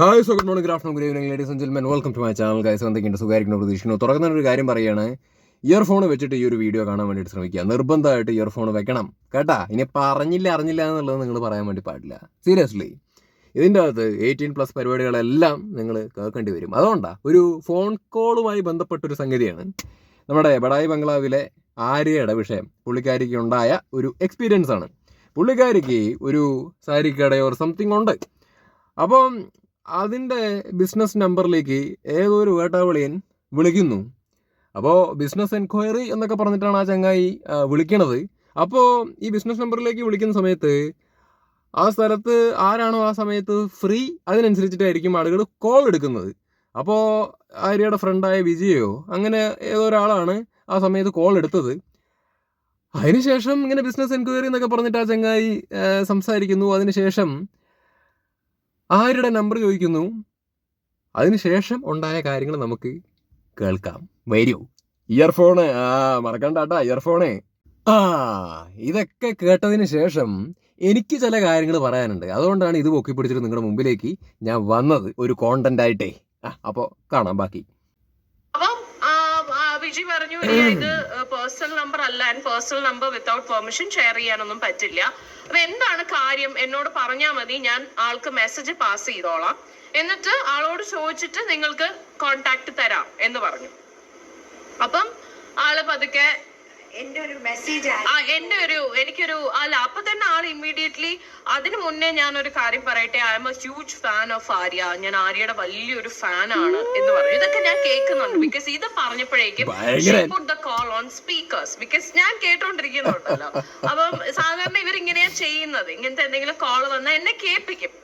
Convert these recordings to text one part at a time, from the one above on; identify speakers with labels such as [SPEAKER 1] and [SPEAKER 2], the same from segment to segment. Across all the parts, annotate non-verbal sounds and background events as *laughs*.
[SPEAKER 1] Hi so good morning graph good evening ladies and ജെൻമെൻ welcome to my channel guys എന്തൊക്കെയുണ്ട്? സുഖമായിരിക്കുന്നു പ്രതീക്ഷിക്കുന്നു. തുടങ്ങുന്ന ഒരു കാര്യം പറയുകയാണ് ഇയർഫോൺ വെച്ചിട്ട് ഈ ഒരു വീഡിയോ കാണാൻ വേണ്ടിയിട്ട് ശ്രമിക്കുക. നിർബന്ധമായിട്ട് ഇയർഫോൺ വെക്കണം. കേട്ടാ? ഇനി പറഞ്ഞില്ല അറിഞ്ഞില്ല എന്നുള്ളത് നിങ്ങൾ പറയാൻ വേണ്ടി പാടില്ല. സീരിയസ്ലി ഇതിന്റെ അകത്ത് എയ്റ്റീൻ പ്ലസ് പരിപാടികളെല്ലാം നിങ്ങൾ കേൾക്കേണ്ടി വരും. അതുകൊണ്ടാ ഒരു ഫോൺ കോളുമായി ബന്ധപ്പെട്ടൊരു സംഗതിയാണ്. നമ്മുടെ ബഡായി ബംഗ്ലാവിലെ ആര്യയുടെ വിഷയം. പുള്ളിക്കാരിക്ക് ഉണ്ടായ ഒരു എക്സ്പീരിയൻസ് ആണ്. പുള്ളിക്കാരിക്ക് ഒരു സാരിക്കടയോ കടയോ സംതിങ് ഉണ്ട്. അപ്പം അതിന്റെ ബിസിനസ് നമ്പറിലേക്ക് ഏതൊരു ഒരു വേട്ടാവളിയൻ വിളിക്കുന്നു. അപ്പോൾ ബിസിനസ് എൻക്വയറി എന്നൊക്കെ പറഞ്ഞിട്ടാണ് ആ ചങ്ങായി വിളിക്കണത്. അപ്പോൾ ഈ ബിസിനസ് നമ്പറിലേക്ക് വിളിക്കുന്ന സമയത്ത് ആ സ്ഥലത്ത് ആരാണോ ആ സമയത്ത് ഫ്രീ അതിനനുസരിച്ചിട്ടായിരിക്കും ആളുകൾ കോൾ എടുക്കുന്നത്. അപ്പോൾ ആര്യയുടെ ഫ്രണ്ടായ വിജയോ അങ്ങനെ ഏതോ ഒരാളാണ് ആ സമയത്ത് കോൾ എടുത്തത്. അതിനുശേഷം ഇങ്ങനെ ബിസിനസ് എൻക്വയറി എന്നൊക്കെ പറഞ്ഞിട്ട് ആ ചങ്ങായി സംസാരിക്കുന്നു. അതിനുശേഷം ആരുടെ നമ്പർ ചോദിക്കുന്നു? അതിനുശേഷം ഉണ്ടായ കാര്യങ്ങൾ നമുക്ക് കേൾക്കാം. വരൂ. ഇയർഫോണ് ആ മറക്കണ്ട കേട്ടാ ഇയർഫോണേ ആ ഇതൊക്കെ കേട്ടതിന് ശേഷം എനിക്ക് ചില കാര്യങ്ങൾ പറയാനുണ്ട്. അതുകൊണ്ടാണ് ഇത് പൊക്കിപ്പിടിച്ചിട്ട് നിങ്ങളുടെ മുമ്പിലേക്ക് ഞാൻ വന്നത് ഒരു കോണ്ടന്റ് ആയിട്ടേ. ആ അപ്പോൾ കാണാം ബാക്കി.
[SPEAKER 2] വിജി പറഞ്ഞു "ഇല്ല, ഇത് പേഴ്സണൽ നമ്പർ അല്ല. And personal number without permission share ചെയ്യാനൊന്നും പറ്റില്ല. അപ്പൊ എന്താണ് കാര്യം? എന്നോട് പറഞ്ഞാൽ മതി. ഞാൻ ആൾക്ക് മെസ്സേജ് പാസ് ചെയ്തോളാം. എന്നിട്ട് ആളോട് ചോദിച്ചിട്ട് നിങ്ങൾക്ക് കോണ്ടാക്ട് തരാം എന്ന് പറഞ്ഞു. അപ്പം ആൾ പതുക്കെ
[SPEAKER 3] എന്റെ ഒരു മെസ്സേജ്
[SPEAKER 2] ആ എന്റെ ഒരു എനിക്കൊരു അല്ല അപ്പൊ തന്നെ ആൾ ഇമ്മീഡിയറ്റ്ലി അതിനു മുന്നേ ഞാൻ ഒരു കാര്യം പറയട്ടെ I'm a huge fan of Arya. ഞാൻ ആര്യയുടെ വലിയൊരു ഫാൻ ആണ് എന്ന് പറഞ്ഞു ഇതൊക്കെ ഞാൻ കേൾക്കുന്നുണ്ട് ബിക്കോസ് ഇത് പറഞ്ഞപ്പോഴേക്കും
[SPEAKER 1] put
[SPEAKER 2] the call on speakers because ഞാൻ കേട്ടോണ്ടിരിക്കുന്നുണ്ടല്ലോ. അപ്പം സാധാരണ ഇവരിങ്ങനെയാ ചെയ്യുന്നത്. ഇങ്ങനത്തെ എന്തെങ്കിലും കോൾ വന്നാൽ എന്നെ കേൾപ്പിക്കും.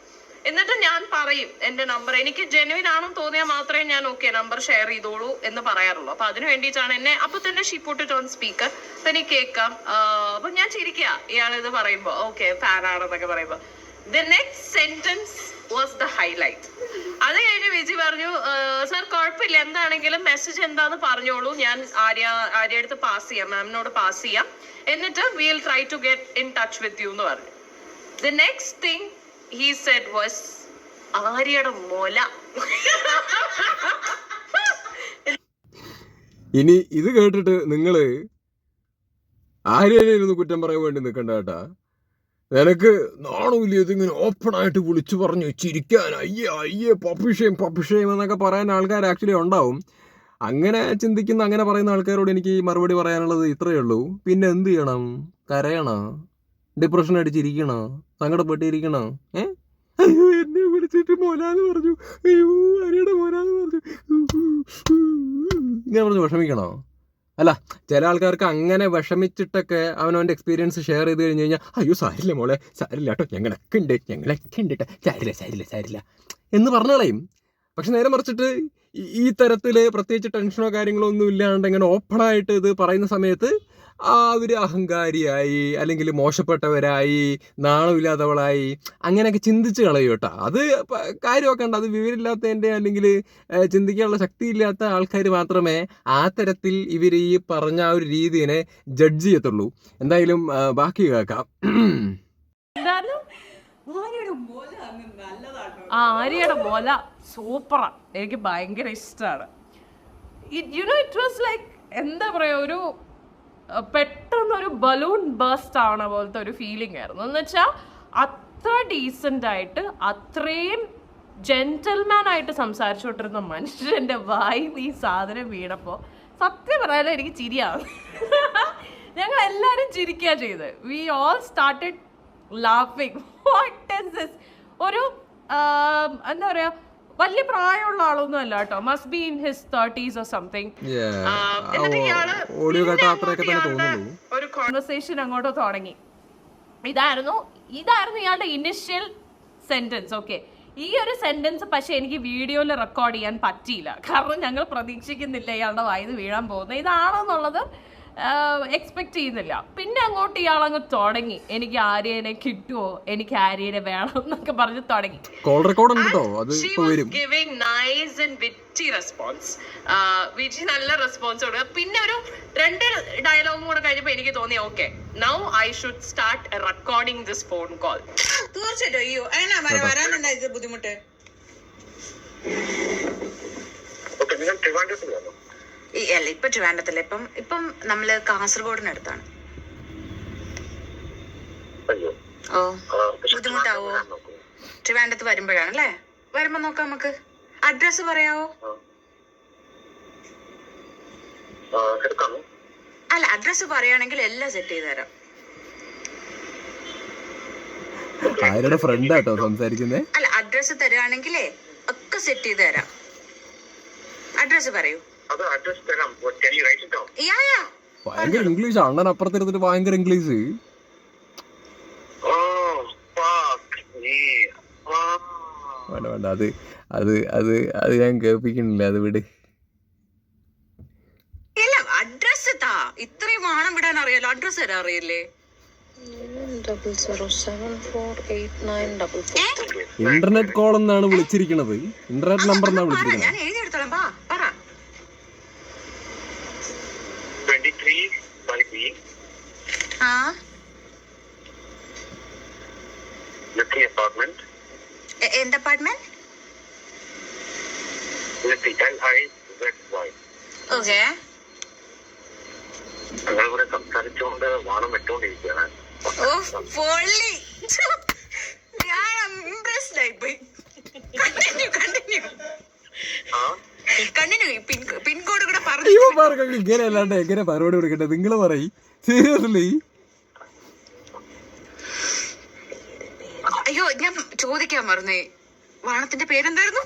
[SPEAKER 2] എന്നിട്ട് ഞാൻ പറയും എന്റെ നമ്പർ എനിക്ക് ജെനുവിൻ ആണെന്ന് തോന്നിയാൽ മാത്രമേ ഞാൻ ഓക്കെ നമ്പർ ഷെയർ ചെയ്തോളൂ എന്ന് പറയാറുള്ളൂ. അപ്പൊ അതിനു വേണ്ടിയിട്ടാണ് എന്നെ അപ്പൊ തന്നെ ഷീ പുട്ടിട്ട് ഓൺ സ്പീക്കർ തനി കേൾക്കാം. അപ്പൊ ഞാൻ ചിരിക്കുക ഇയാൾ ഇത് പറയുമ്പോ ഓക്കെ ഫാൻ ആണെന്നൊക്കെ പറയുമ്പോ. The next sentence was the highlight അത് കഴിഞ്ഞ് വിജി പറഞ്ഞു സർ കുഴപ്പമില്ല. എന്താണെങ്കിലും മെസ്സേജ് എന്താന്ന് പറഞ്ഞോളൂ. ഞാൻ ആര്യ ആര്യ അടുത്ത് പാസ് ചെയ്യാം. മാമിനോട് പാസ് ചെയ്യാം. എന്നിട്ട് will try to get in touch with you എന്ന് പറഞ്ഞു. The next thing he said was ആര്യയുടെ മൊല?
[SPEAKER 1] ഇനി ഇത് കേട്ടിട്ട് നിങ്ങൾ ആരെയായിരുന്നു കുറ്റം പറയാൻ വേണ്ടി നിൽക്കണ്ട കേട്ടാ. നിനക്ക് നാണമില്ല ഇതിങ്ങനെ ഓപ്പൺ ആയിട്ട് വിളിച്ചു പറഞ്ഞു ചിരിക്കാൻ. അയ്യേ അയ്യേ പപ്പിഷയും പപ്പിഷയും എന്നൊക്കെ പറയാൻ ആൾക്കാർ ആക്ച്വലി ഉണ്ടാവും. അങ്ങനെ ചിന്തിക്കുന്ന അങ്ങനെ പറയുന്ന ആൾക്കാരോട് എനിക്ക് മറുപടി പറയാനുള്ളത് ഇത്രയേ ഉള്ളൂ. പിന്നെ എന്ത് ചെയ്യണം? കരയണോ? ഡിപ്രഷൻ അടിച്ചിരിക്കണോ? സങ്കടപ്പെട്ടിരിക്കണോ? ഏ? അയ്യോ എന്നെ വിളിച്ചിട്ട് മോനാന്ന് പറഞ്ഞു. അയ്യോ അരിയുടെ മോനാന്ന് പറഞ്ഞു. ഇങ്ങനെ പറഞ്ഞു വിഷമിക്കണോ? അല്ല ചില ആൾക്കാർക്ക് അങ്ങനെ വിഷമിച്ചിട്ടൊക്കെ അവനവന്റെ എക്സ്പീരിയൻസ് ഷെയർ ചെയ്ത് കഴിഞ്ഞ് കഴിഞ്ഞാൽ അയ്യോ സാരില്ല മോളെ സാരില്ല കേട്ടോ ഞങ്ങളൊക്കെ ഉണ്ട് ഞങ്ങളൊക്കെ ഉണ്ട് കേട്ടോ സാരില്ല സാരില്ല സാരില്ല എന്ന് പറഞ്ഞു കളയും. പക്ഷെ നേരെ മറിച്ചിട്ട് ഈ- തരത്തിൽ പ്രത്യേകിച്ച് ടെൻഷനോ കാര്യങ്ങളോ ഒന്നും ഇല്ലാണ്ട് ഇങ്ങനെ ഓപ്പണായിട്ട് ഇത് പറയുന്ന സമയത്ത് ആ അവർ അഹങ്കാരിയായി അല്ലെങ്കിൽ മോശപ്പെട്ടവരായി നാണമില്ലാത്തവളായി അങ്ങനെയൊക്കെ ചിന്തിച്ച് കളയും കേട്ടോ. അത് കാര്യമൊക്കെ ഉണ്ട്. അത് വിവരമില്ലാത്തതിന്റെ അല്ലെങ്കിൽ ചിന്തിക്കാനുള്ള ശക്തിയില്ലാത്ത ആൾക്കാർ മാത്രമേ ആ തരത്തിൽ ഇവർ ഈ പറഞ്ഞ ആ ഒരു രീതിയെ ജഡ്ജ് ചെയ്യത്തുള്ളൂ. എന്തായാലും ബാക്കി കേൾക്കാം.
[SPEAKER 2] എന്താണ്
[SPEAKER 3] ആര്യയുടെ മുല. അങ്ങ് നല്ലതാട്ടോ
[SPEAKER 2] ആ ആര്യയുടെ മുല സൂപ്പറാ. എനിക്ക് ഭയങ്കര ഇഷ്ടമാണ് you know it was like എന്താ പറയുക ഒരു പെട്ടെന്നൊരു ബലൂൺ ബേസ്റ്റ് ആവണ പോലത്തെ ഒരു ഫീലിംഗ് ആയിരുന്നു. എന്ന് വെച്ചാൽ അത്ര ഡീസന്റ് ആയിട്ട് അത്രയും ജെന്റൽമാൻ ആയിട്ട് സംസാരിച്ചുകൊണ്ടിരുന്ന മനുഷ്യന്റെ വായി ഈ സാധനം വീണപ്പോൾ സത്യം പറയാനും എനിക്ക് ചിരിയാണ്. ഞങ്ങൾ എല്ലാവരും ചിരിക്കുക ചെയ്ത്. വി ഓൾ സ്റ്റാർട്ടഡ് ലാഫിങ് വാട്ട് ഇസ് ദിസ് ഒരു എന്താ പറയാ വലിയ പ്രായമുള്ള ആളൊന്നും അല്ല കേട്ടോ. Must be in his thirties or something ഒരു കോൺവെർസേഷൻ അങ്ങോട്ട് തുടങ്ങി. ഇതായിരുന്നു ഇതായിരുന്നു ഇയാളുടെ ഇനിഷ്യൽ സെന്റൻസ് ഓക്കെ ഈ ഒരു സെന്റൻസ് പക്ഷെ എനിക്ക് വീഡിയോയിൽ റെക്കോർഡ് ചെയ്യാൻ പറ്റിയില്ല. കാരണം ഞങ്ങൾ പ്രതീക്ഷിക്കുന്നില്ല ഇയാളുടെ വായത് വീഴാൻ പോകുന്നത്. ഇതാണെന്നുള്ളത് എക്സ്പെക്ട് ചെയ്യുന്നില്ല. പിന്നെ അങ്ങോട്ട് ഇയാൾ അങ്ങ് തുടങ്ങി. എനിക്ക് ആര്യനെ കിട്ടുമോ എനിക്ക് ആര്യനെ വേണം എന്നൊക്കെ പറഞ്ഞ് തുടങ്ങി.
[SPEAKER 1] കോൾ റെക്കോർഡ് കേട്ടോ അത്
[SPEAKER 2] She
[SPEAKER 1] ഇപ്പൊ
[SPEAKER 2] was
[SPEAKER 1] വരും.
[SPEAKER 2] giving nice and witty response. ആ, വിജി നല്ല റെസ്പോൺസ് കൊടുക്കുക പിന്നെ ഒരു രണ്ട് ഡയലോഗും കൂടെ കഴിഞ്ഞപ്പോ എനിക്ക് തോന്നി okay now I should start recording this phone call
[SPEAKER 3] തീർച്ചയായിട്ടും. അയ്യോ. അതിനാ വരാനുണ്ടായത് ബുദ്ധിമുട്ട്?
[SPEAKER 4] ഓക്കെ നിങ്ങൾ ട്രിവാൻഡ്രത്തിലാണോ
[SPEAKER 5] ഈ അല്ല ഇപ്പൊ ട്രിവാൻഡ്രത്തില്ല? ഇപ്പം ഇപ്പം നമ്മൾ കാസർഗോഡിനടുത്താണ്.
[SPEAKER 4] അയ്യോ.
[SPEAKER 5] ഓ ബുദ്ധിമുട്ടാവോ? ട്രിവാൻഡ്രത്ത് വരുമ്പോഴാണ് അല്ലേ വരുമ്പോ നോക്കാം നമുക്ക്. അഡ്രസ് പറയാവോ? അല്ല അഡ്രസ് പറയുകയാണെങ്കിൽ എല്ലാം സെറ്റ് ചെയ്ത് തരാം.
[SPEAKER 1] ആരുടെ ഫ്രണ്ടാട്ടോ സംസാരിക്കുന്നേ.
[SPEAKER 5] അല്ല അഡ്രസ്സ് തരുവാണെങ്കിലേ ഒക്കെ സെറ്റ് ചെയ്ത് തരാം.
[SPEAKER 4] അഡ്രസ്
[SPEAKER 5] പറയൂ.
[SPEAKER 1] ഭയങ്കര ഇംഗ്ലീഷ്. അണ്ണൻ അപ്പുറത്തിരുന്നിട്ട് ഭയങ്കര ഇംഗ്ലീഷ്. വേണ്ട വേണ്ട. അത് അത് അത് അത് ഞാൻ കേൾപ്പിക്കണില്ല അത് വിട്.
[SPEAKER 5] ഇല്ല അഡ്രസ്സ് താ. ഇത്രയും വാണം വിടാൻ അറിയാലോ. തരാൻ അറിയില്ലേ?
[SPEAKER 1] ഇന്റർനെറ്റ് കോൾ എന്നാണ് വിളിച്ചിരിക്കുന്നത് ഇന്റർനെറ്റ് നമ്പർ എന്നാണ്
[SPEAKER 5] പറ,
[SPEAKER 1] വിളിച്ചിരിക്കണത്
[SPEAKER 5] ഞാൻ എഴുതിയെടുത്തോളാം വാ പറ
[SPEAKER 4] ട്വന്റി ത്രീ ബൈ ബി
[SPEAKER 5] ആ
[SPEAKER 4] ലക്കി അപ്പാർട്ട്മെന്റ്
[SPEAKER 5] എ- എന്ത് apartment
[SPEAKER 4] lucky L I Z Y
[SPEAKER 5] okay
[SPEAKER 4] ഞങ്ങളിവിടെ സംസാരിച്ചുകൊണ്ട് വാണം വെട്ടുകൊണ്ടിരിക്കുകയാണ്
[SPEAKER 5] ഓ പൊള്ളി ഞാൻ ഇംപ്രസ്ഡ് ആയി പോയി കണ്ടിന്യൂ കണ്ടിന്യൂ
[SPEAKER 4] ആ
[SPEAKER 5] പിൻ പിൻകോഡ് കൂടെ പറഞ്ഞു
[SPEAKER 1] ഇങ്ങനെ അല്ലാണ്ട് എങ്ങനെ മറുപടി കൊടുക്കട്ടെ നിങ്ങൾ പറയും. സീരിയസ്ലി
[SPEAKER 5] അയ്യോ ഞാൻ ചോദിക്കാൻ മറന്നേ. വാണത്തിന്റെ പേരെന്തായിരുന്നു?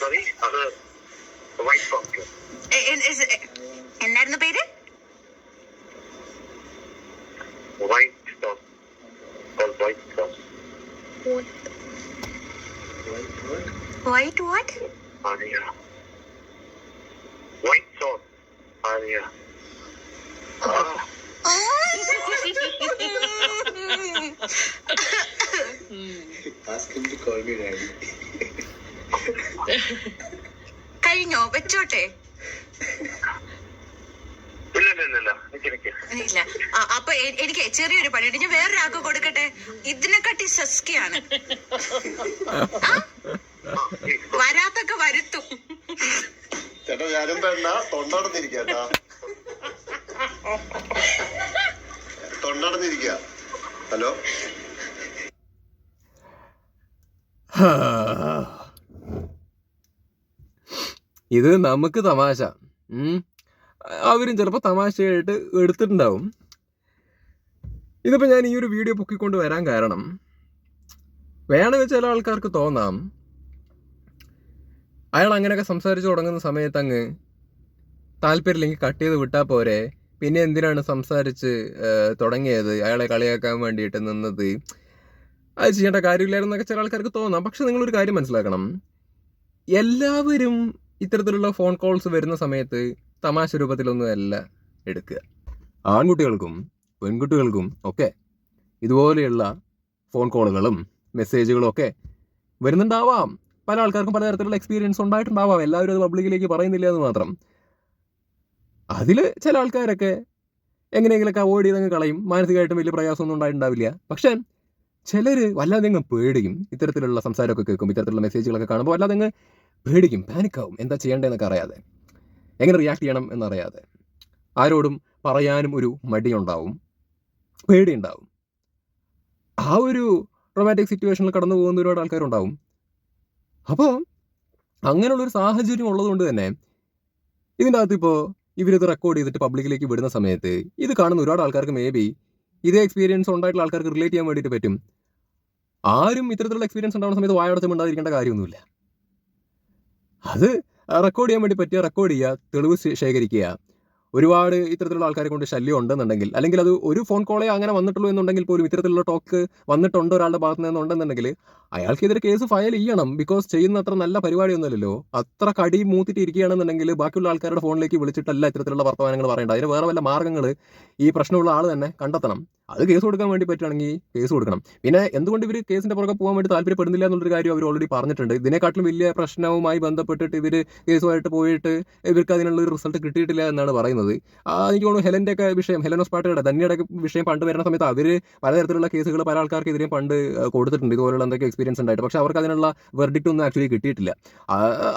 [SPEAKER 4] സോറി അത് വൈറ്റ് ഫോക്സ്
[SPEAKER 5] എ- എ- എ- എ- എന്നായിരുന്നു പേര്
[SPEAKER 4] white stop white stop
[SPEAKER 5] white what
[SPEAKER 4] White sauce അതെയോ ആ
[SPEAKER 6] Ask him to call me daddy.
[SPEAKER 5] കഴിഞ്ഞോ? വെച്ചോട്ടെ.
[SPEAKER 4] ഇല്ല
[SPEAKER 5] അപ്പൊ എനിക്ക് ചെറിയൊരു പണിയുണ്ട്. ഞാൻ വേറൊരാൾക്ക് കൊടുക്കട്ടെ? ഇതിനെക്കാട്ടി സസ്കിയാണ്. *laughs*
[SPEAKER 4] ആ.
[SPEAKER 5] വരാത്തൊക്കെ വരുത്തും.
[SPEAKER 6] ചേട്ടാ ഞാനെന്താ എന്നാ തൊണ്ടടന്നിരിക്കാട്ടാ തൊണ്ടടന്നിരിക്ക ഹലോ?
[SPEAKER 1] ഇത് നമുക്ക് തമാശ. ഉം. അവരും ചിലപ്പോൾ തമാശയായിട്ട് എടുത്തിട്ടുണ്ടാവും. ഇതിപ്പോൾ ഞാൻ ഈ ഒരു വീഡിയോ പൊക്കിക്കൊണ്ട് വരാൻ കാരണം വേണമെങ്കിൽ ചില ആൾക്കാർക്ക് തോന്നാം അയാൾ അങ്ങനെയൊക്കെ സംസാരിച്ചു തുടങ്ങുന്ന സമയത്ത് അങ്ങ് താല്പര്യമില്ലെങ്കിൽ കട്ട് ചെയ്ത് വിട്ടാൽ പോരെ. പിന്നെ എന്തിനാണ് സംസാരിച്ച് തുടങ്ങിയത്? അയാളെ കളിയാക്കാൻ വേണ്ടിയിട്ട് നിന്നത്. അത് ചെയ്യേണ്ട കാര്യമില്ലായിരുന്നൊക്കെ ചില ആൾക്കാർക്ക് തോന്നാം. പക്ഷെ നിങ്ങളൊരു കാര്യം മനസ്സിലാക്കണം. എല്ലാവരും ഇത്തരത്തിലുള്ള ഫോൺ കോൾസ് വരുന്ന സമയത്ത് തമാശ രൂപത്തിലൊന്നും അല്ല എടുക്കുക. ആൺകുട്ടികൾക്കും പെൺകുട്ടികൾക്കും ഒക്കെ ഇതുപോലെയുള്ള ഫോൺ കോളുകളും മെസ്സേജുകളും ഒക്കെ വരുന്നുണ്ടാവാം. പല ആൾക്കാർക്കും പലതരത്തിലുള്ള എക്സ്പീരിയൻസ് ഉണ്ടായിട്ടുണ്ടാവാം. എല്ലാവരും അത് പബ്ലിക്കിലേക്ക് പറയുന്നില്ല എന്ന് മാത്രം. അതിൽ ചില ആൾക്കാരൊക്കെ എങ്ങനെയെങ്കിലൊക്കെ അവോയ്ഡ് ചെയ്തങ്ങ് കളയും. മാനസികമായിട്ടും വലിയ പ്രയാസമൊന്നും ഉണ്ടായിട്ടുണ്ടാവില്ല. പക്ഷേ ചിലർ വല്ലാതെ അങ്ങ് പേടിക്കും. ഇത്തരത്തിലുള്ള സംസാരമൊക്കെ കേൾക്കും ഇത്തരത്തിലുള്ള മെസ്സേജുകളൊക്കെ കാണുമ്പോൾ വല്ലാതെ അങ്ങ് പേടിക്കും. പാനിക്കാവും എന്താ ചെയ്യേണ്ടതെന്നൊക്കെ അറിയാതെ. എങ്ങനെ റിയാക്ട് ചെയ്യണം എന്നറിയാതെ. ആരോടും പറയാനും ഒരു മടിയുണ്ടാവും. പേടിയുണ്ടാവും. ആ ഒരു റൊമാന്റിക് സിറ്റുവേഷനിൽ കടന്നു പോകുന്ന ഒരുപാട് ആൾക്കാരുണ്ടാവും. അപ്പോൾ അങ്ങനെയുള്ളൊരു സാഹചര്യം ഉള്ളതുകൊണ്ട് തന്നെ ഇതിന്റെ അകത്ത് ഇപ്പോൾ ഇവരിത് റെക്കോർഡ് ചെയ്തിട്ട് പബ്ലിക്കിലേക്ക് വിടുന്ന സമയത്ത് ഇത് കാണുന്ന ഒരുപാട് ആൾക്കാർക്ക് മേ ബി ഇതേ എക്സ്പീരിയൻസ് ഉണ്ടായിട്ടുള്ള ആൾക്കാർക്ക് റിലേറ്റ് ചെയ്യാൻ വേണ്ടിയിട്ട് പറ്റും. ആരും ഇത്തരത്തിലുള്ള എക്സ്പീരിയൻസ് ഉണ്ടാവുന്ന സമയത്ത് വായടച്ചും ഉണ്ടായിരിക്കേണ്ട കാര്യമൊന്നുമില്ല. അത് റെക്കോർഡ് ചെയ്യാൻ വേണ്ടി പറ്റിയ റെക്കോർഡ് ചെയ്യുക തെളിവ് ശേഖരിക്കുക ഒരുപാട് ഇത്തരത്തിലുള്ള ആൾക്കാരെ കൊണ്ട് ശല്യം ഉണ്ടെന്നുണ്ടെങ്കിൽ അല്ലെങ്കിൽ അത് ഒരു ഫോൺ കോളേ അങ്ങനെ വന്നിട്ടുള്ളൂ എന്നുണ്ടെങ്കിൽ പോലും ഇത്തരത്തിലുള്ള ടോക്ക് വന്നിട്ടുണ്ട് ഒരാളുടെ ഭാഗത്ത് നിന്നുണ്ടെന്നുണ്ടെങ്കിൽ അയാൾക്കെതിരെ കേസ് ഫയൽ ചെയ്യണം. ബിക്കോസ് ചെയ്യുന്ന അത്ര നല്ല പരിപാടിയൊന്നുമല്ലല്ലോ. അത്ര കടി മൂത്തിട്ട് ഇരിക്കുകയാണെന്നുണ്ടെങ്കിൽ ബാക്കിയുള്ള ആൾക്കാരുടെ ഫോണിലേക്ക് വിളിച്ചിട്ടല്ല ഇത്തരത്തിലുള്ള വർത്തമാനങ്ങൾ പറയേണ്ടത്. അതിന് വേറെ വല്ല മാർഗങ്ങൾ ഈ പ്രശ്നമുള്ള ആൾ തന്നെ കണ്ടെത്തണം. അത് കേസ് കൊടുക്കാൻ വേണ്ടി പറ്റുകയാണെങ്കിൽ കേസ് കൊടുക്കണം. പിന്നെ എന്തുകൊണ്ട് ഇവർ കേസിന്റെ പുറകെ പോകാൻ വേണ്ടി താല്പര്യപ്പെടുന്നില്ല എന്നുള്ളൊരു കാര്യം അവർ ഓൾറെഡി പറഞ്ഞിട്ടുണ്ട്. ഇതിനെക്കാട്ടിലും വലിയ പ്രശ്നവുമായി ബന്ധപ്പെട്ടിട്ട് ഇവർ കേസുമായിട്ട് പോയിട്ട് ഇവർക്ക് അതിനുള്ള ഒരു റിസൾട്ട് കിട്ടിയിട്ടില്ല എന്നാണ് പറയുന്നത്. എനിക്ക് തോന്നുന്നു ഹെലന്റെ ഒക്കെ വിഷയം ഹെലൻ ഹോസ്പാട്ടയുടെ ധന്യയുടെ വിഷയം പണ്ട് വരുന്ന സമയത്ത് അവർ പലതരത്തിലുള്ള കേസുകൾ പല ആൾക്കാർക്ക് ആൾക്കാർക്കെതിരെയും പണ്ട് കൊടുത്തിട്ടുണ്ട്. ഇതുപോലുള്ള എന്തൊക്കെ എക്സ്പീരിയൻസ് ഉണ്ടായിട്ട്. പക്ഷേ അവർക്ക് അതിനുള്ള വെർഡിക്റ്റ് ഒന്നും ആക്ച്വലി കിട്ടിയിട്ടില്ല.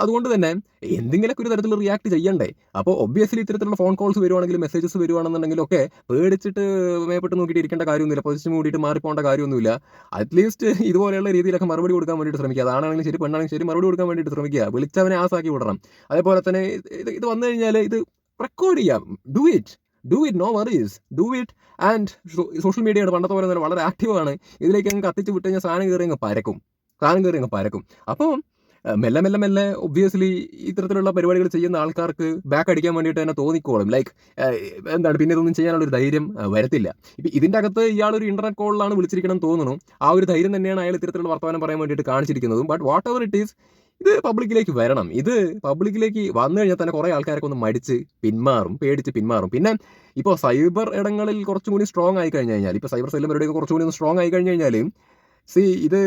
[SPEAKER 1] അതുകൊണ്ട് തന്നെ എന്തെങ്കിലുമൊക്കെ ഒരു തരത്തിൽ റിയാക്ട് ചെയ്യണ്ടേ? അപ്പോൾ ഒബ്വിയസ്ലി ഇത്തരത്തിലുള്ള ഫോൺ കോൾസ് വരുവാണെങ്കിലും മെസ്സേജസ് വരുവാണെന്നുണ്ടെങ്കിലും ഒക്കെ പേടിച്ചിട്ട് മേപ്പെട്ട് നോക്കിയിട്ട് ഇരിക്കേണ്ട കാര്യമൊന്നുമില്ല. പൊസിഷൻ മൂടിയിട്ട് മാറിപ്പോകേണ്ട കാര്യമൊന്നുമില്ല. അറ്റ്ലീസ്റ്റ് ഇതുപോലെയുള്ള രീതിയിലൊക്കെ മറുപടി കൊടുക്കാൻ വേണ്ടിയിട്ട് ശ്രമിക്കുക. അതാണെങ്കിലും ശരി പെണ്ണാണെങ്കിലും ശരി മറുപടി കൊടുക്കാൻ വേണ്ടിയിട്ട് ശ്രമിക്കുക. വിളിച്ചവനെ ആസാക്കി വിടണം. അതേപോലെ തന്നെ ഇത് ഇത് വന്നു കഴിഞ്ഞാൽ ഇത് റെക്കോർഡ് ചെയ്യാം. Do it do it no worries do it and social മീഡിയയുടെ പണ്ടത്തെ പോലെ തന്നെ വളരെ ആക്റ്റീവാണ് ഇതിലേക്ക് അങ്ങ് കത്തിച്ച് വിട്ട് കഴിഞ്ഞാൽ സാധനം കയറി അങ്ങ് പരക്കും. സാധനം കയറി അങ്ങ് പരക്കും. അപ്പോൾ ഏഹ്, മെല്ലെ മെല്ലെ മെല്ലെ ഒബ്വിയസ്ലി ഇത്തരത്തിലുള്ള പരിപാടികൾ ചെയ്യുന്ന ആൾക്കാർക്ക് ബാക്ക് അടിക്കാൻ വേണ്ടിയിട്ട് തന്നെ തോന്നിക്കോളും. ലൈക്ക് എന്താണ് പിന്നെ ഇതൊന്നും ചെയ്യാനുള്ള ഒരു ധൈര്യം വരത്തില്ല. ഇപ്പം ഇതിന്റെ അകത്ത് ഇയാൾ ഒരു ഇന്റർനെറ്റ് കോളിലാണ് വിളിച്ചിരിക്കണം തോന്നുന്നു. ആ ഒരു ധൈര്യം തന്നെയാണ് അയാൾ ഇത്തരത്തിലുള്ള വർത്തമാനം പറയാൻ വേണ്ടിയിട്ട് കാണിച്ചിരിക്കുന്നതും. But whatever it is ഇത് പബ്ലിക്കിലേക്ക് വരണം. ഇത് പബ്ലിക്കിലേക്ക് വന്നു കഴിഞ്ഞാൽ തന്നെ കുറേ ആൾക്കാരൊക്കെ ഒന്ന് മടിച്ച് പിന്മാറും പേടിച്ച് പിന്മാറും. പിന്നെ ഇപ്പോൾ സൈബർ ഇടങ്ങളിൽ കുറച്ചും കൂടി സ്ട്രോങ് ആയി കഴിഞ്ഞു കഴിഞ്ഞാൽ ഇപ്പോൾ സൈബർ സെല്ലും പരിപാടിയൊക്കെ കുറച്ചും കൂടി ഒന്ന് സ്ട്രോങ് ആയി കഴിഞ്ഞു കഴിഞ്ഞാൽ സി ഇത്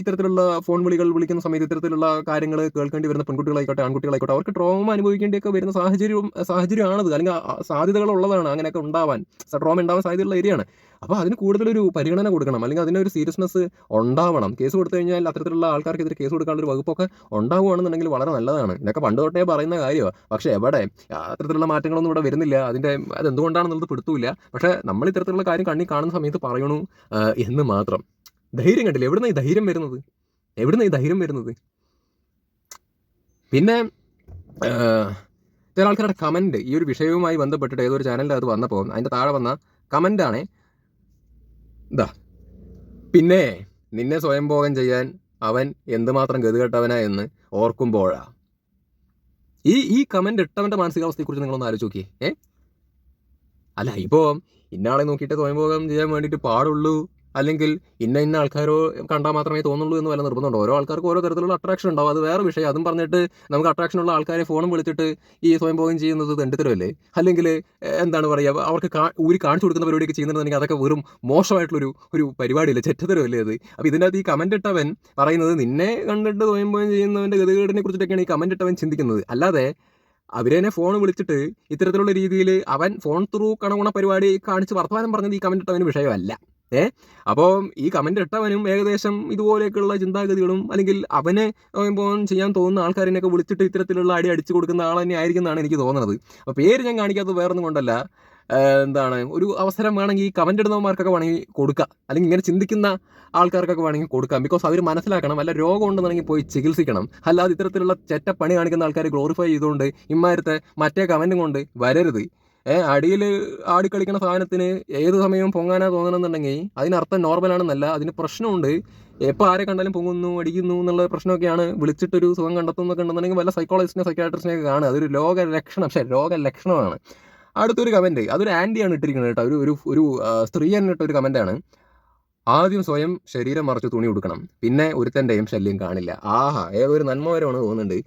[SPEAKER 1] ഇത്തരത്തിലുള്ള ഫോൺ വിളികൾ വിളിക്കുന്ന സമയത്ത് ഇത്തരത്തിലുള്ള കാര്യങ്ങൾ കേൾക്കേണ്ടി വരുന്ന പെൺകുട്ടികളായിക്കോട്ടെ ആൺകുട്ടികളായിക്കോട്ടെ അവർക്ക് ട്രോമ അനുഭവിക്കേണ്ടിയൊക്കെ വരുന്ന സാഹചര്യവും സാഹചര്യമാണത്. അല്ലെങ്കിൽ സാധ്യതകളുള്ളതാണ് അങ്ങനെയൊക്കെ ഉണ്ടാവാൻ. ട്രോമ ഉണ്ടാവാൻ സാധ്യതയുള്ള ഏരിയയാണ് അപ്പോൾ അതിന് കൂടുതലൊരു പരിഗണന കൊടുക്കണം. അല്ലെങ്കിൽ അതിനൊരു സീരിയസ്നെസ് ഉണ്ടാവണം. കേസ് കൊടുത്തു കഴിഞ്ഞാൽ അത്തരത്തിലുള്ള ആൾക്കാർക്കെതിരെ കേസ് കൊടുക്കാനുള്ള ഒരു വകുപ്പൊക്കെ ഉണ്ടാവുകയാണെന്നുണ്ടെങ്കിൽ വളരെ നല്ലതാണ്. ഇതൊക്കെ പണ്ട് തൊട്ടേ പറയുന്ന കാര്യമാണ് പക്ഷേ എവിടെ? അത്തരത്തിലുള്ള മാറ്റങ്ങളൊന്നും ഇവിടെ വരുന്നില്ല. അതിന്റെ അതെന്തുകൊണ്ടാണെന്നുള്ളത് പിടുത്തൂല്ല. പക്ഷേ നമ്മൾ ഇത്തരത്തിലുള്ള കാര്യം കണ്ണി കാണുന്ന സമയത്ത് പറയണു എന്ന് മാത്രം. ധൈര്യം കണ്ടില്ല? എവിടുന്ന ഈ ധൈര്യം വരുന്നത്? എവിടുന്ന ഈ ധൈര്യം വരുന്നത്? പിന്നെ ചില ആൾക്കാരുടെ കമന്റ് ഈ ഒരു വിഷയവുമായി ബന്ധപ്പെട്ടിട്ട് ഏതൊരു ചാനലിന്റെ അത് വന്നപ്പോൾ അതിന്റെ താഴെ വന്ന കമന്റാണ് ഇതാ പിന്നെ നിന്നെ സ്വയംഭോഗം ചെയ്യാൻ അവൻ എന്തുമാത്രം ഗതികെട്ടവനാ എന്ന് ഓർക്കുമ്പോഴാ. ഈ ഈ കമന്റ് ഇട്ടവന്റെ മാനസികാവസ്ഥയെക്കുറിച്ച് നിങ്ങളൊന്ന് ആലോചിച്ച് നോക്കിയേ ഏ? അല്ല ഇപ്പോൾ ഇന്നാളെ നോക്കിയിട്ട് സ്വയംഭോഗം ചെയ്യാൻ വേണ്ടിയിട്ട് പാടുള്ളൂ അല്ലെങ്കിൽ ഇന്ന ഇന്ന ആൾക്കാരോ കണ്ടാൽ മാത്രമേ തോന്നുള്ളൂ എന്ന് വല്ല നിർബന്ധമുണ്ടോ? ഓരോ ആൾക്കാർക്ക് ഓരോ തരത്തിലുള്ള അട്രാക്ഷൻ ഉണ്ടാവും. അത് വേറെ വിഷയം. അതും പറഞ്ഞിട്ട് നമുക്ക് അട്രാക്ഷൻ ഉള്ള ആൾക്കാരെ ഫോണും വിളിച്ചിട്ട് ഈ സ്വയംഭോഗം ചെയ്യുന്നത് തെണ്ടിത്തരമല്ലേ അല്ലെങ്കിൽ എന്താണ് പറയുക അവർക്ക് ഊരി കാണിച്ചു കൊടുക്കുന്ന പരിപാടിയൊക്കെ ചെയ്യുന്നുണ്ടെങ്കിൽ അതൊക്കെ വെറും മോശമായിട്ടുള്ളൊരു ഒരു പരിപാടിയില്ല? ചെറ്റത്തരമല്ലേ അത്? അപ്പോൾ ഇതിന്റെ അകത്ത് ഈ കമന്റ് ഇട്ടവൻ പറയുന്നത് നിന്നെ കണ്ടിട്ട് സ്വയംഭോഗം ചെയ്യുന്നവന്റെ ഗതികേടിനെ കുറിച്ചിട്ടൊക്കെയാണ് ഈ കമന്റ് ഇട്ടവൻ ചിന്തിക്കുന്നത്. അല്ലാതെ അവരെന്നെ ഫോൺ വിളിച്ചിട്ട് ഇത്തരത്തിലുള്ള രീതിയിൽ അവൻ ഫോൺ ത്രൂ കണകുണ പരിപാടി കാണിച്ച് വർത്തമാനം പറഞ്ഞത് ഈ കമന്റ് ഇട്ടവന് വിഷയമല്ല. ഏ? അപ്പോൾ ഈ കമന്റ് ഇട്ടവനും ഏകദേശം ഇതുപോലെയൊക്കെയുള്ള ചിന്താഗതികളും അല്ലെങ്കിൽ അവനെ ഇപ്പോൾ ചെയ്യാൻ തോന്നുന്ന ആൾക്കാരെയൊക്കെ വിളിച്ചിട്ട് ഇത്തരത്തിലുള്ള അടി അടിച്ചു കൊടുക്കുന്ന ആൾ തന്നെ ആയിരിക്കും എന്നാണ് എനിക്ക് തോന്നുന്നത്. അപ്പോൾ പേര് ഞാൻ കാണിക്കാത്തത് വേറൊന്നും കൊണ്ടല്ല. എന്താണ് ഒരു അവസരം വേണമെങ്കിൽ ഈ കമന്റ് ഇടുന്നവന്മാർക്കൊക്കെ വേണമെങ്കിൽ കൊടുക്കാം. അല്ലെങ്കിൽ ഇങ്ങനെ ചിന്തിക്കുന്ന ആൾക്കാർക്കൊക്കെ വേണമെങ്കിൽ കൊടുക്കാം. ബിക്കോസ് അവർ മനസ്സിലാക്കണം വല്ല രോഗം ഉണ്ടെന്നുണ്ടെങ്കിൽ പോയി ചികിത്സിക്കണം. അല്ലാതെ ഇത്തരത്തിലുള്ള ചെറ്റ പണി കാണിക്കുന്ന ആൾക്കാർ ഗ്ലോറിഫൈ ചെയ്തുകൊണ്ട് ഇമ്മാരത്തെ മറ്റേ കമന്റും കൊണ്ട് വരരുത്. അടിയിൽ ആടിക്കളിക്കുന്ന സാധനത്തിന് ഏത് സമയവും പൊങ്ങാനാ തോന്നണമെന്നുണ്ടെങ്കിൽ അതിനർത്ഥം നോർമലാണെന്നല്ല. അതിന് പ്രശ്നമുണ്ട്. എപ്പോൾ ആരെ കണ്ടാലും പൊങ്ങുന്നു അടിക്കുന്നു എന്നുള്ള പ്രശ്നമൊക്കെയാണ് വിളിച്ചിട്ടൊരു സുഖം കണ്ടെത്തുന്നൊക്കെ ഉണ്ടെന്നുണ്ടെങ്കിൽ വല്ല സൈക്കോളജിസ്റ്റിനെ സൈക്കാട്രിസ്റ്റിനെ കാണുക. അതൊരു രോഗലക്ഷണം. പക്ഷേ രോഗലക്ഷണമാണ്. അടുത്തൊരു കമന്റ് അതൊരു ആന്റിയാണ് ഇട്ടിരിക്കുന്നത് കേട്ടോ. ഒരു ഒരു സ്ത്രീ തന്നെ ഇട്ട ഒരു കമന്റാണ് ആദ്യം സ്വയം ശരീരം മറച്ച് തുണി ഉടുക്കണം. പിന്നെ ഒരുത്തന്റെയും ശല്യം കാണില്ല. ആഹാ ഏതൊരു നന്മകരമാണ് തോന്നുന്നുണ്ട്.